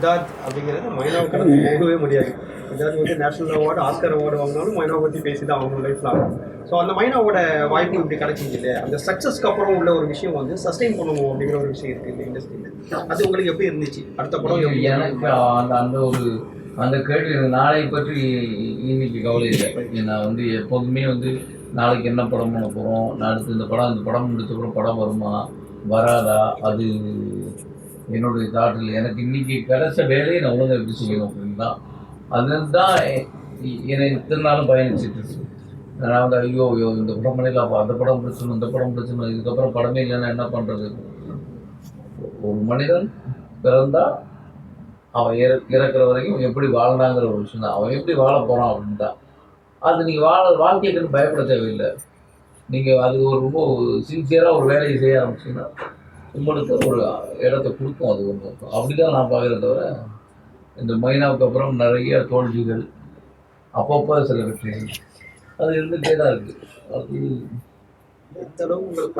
சித்தார்த் அப்படிங்கிறது மைனாவை கடந்து போகவே முடியாது. சித்தார்த் வந்து நேஷனல் அவார்டு ஆஸ்கர் அவார்டு வாங்கினாலும் மைனாவை பற்றி பேசி தான் அவங்க லைஃப்ல ஆகும் ஸோ அந்த மைனாவோட வாய்ப்பு இப்படி கிடைச்சிங்க இல்லையா? அந்த சக்ஸஸ்க்கு அப்புறம் உள்ள ஒரு விஷயம் வந்து சஸ்டெயின் பண்ணணும் அப்படிங்கிற ஒரு விஷயம் இருக்குது இந்த இண்டஸ்ட்ரியில் அது உங்களுக்கு எப்படி இருந்துச்சு? அடுத்த படம் எனக்கு அந்த அந்த ஒரு அந்த கேள்வி நாளை பற்றி இன்னைக்கு கவலை இல்லை. நான் வந்து எப்போதுமே வந்து நாளைக்கு என்ன படம் பண்ண போகிறோம் நான் அடுத்து இந்த படம் இந்த படம் முடிச்சப்பறம் படம் வருமா? வராதா? அது என்னுடைய தாட்டில் எனக்கு இன்னைக்கு கிடைச்ச வேலையை நான் ஒழுங்காக எப்படி செய்யணும் அப்படின்னு தான் அதுதான் என்னை இத்தனை நாளும் பயணிச்சுட்டு நான் வந்து ஐயோ ஐயோ இந்த படம் பண்ணிடலாம் அந்த படம் பிடிச்சணும் இந்த படம் பிடிச்சணும் இதுக்கப்புறம் படமே இல்லைன்னா என்ன பண்ணுறது ஒரு மனிதன் பிறந்தால் அவன் இற இறக்குற வரைக்கும் எப்படி வாழ்ந்தாங்கிற ஒரு விஷயம் தான். அவன் எப்படி வாழ போகிறான் அப்படின்னு தான் அது நீங்கள் வாழ வாழ்க்கைக்குன்னு பயப்பட தேவையில்லை. நீங்கள் அது ஒரு ரொம்ப சின்சியராக ஒரு வேலையை செய்ய ஆரம்பிச்சீங்கன்னா கும்பலுக்கு ஒரு இடத்த கொடுக்கும் அது ஒன்று அப்படி தான் நான் பார்க்குறத தவிர இந்த மைனாவுக்கு அப்புறம் நிறைய தோல்விகள் அப்பப்போ சில வெற்றிகள். அது இருந்துகிட்டே தான் இருக்குது அது எந்த அளவு உங்களுக்கு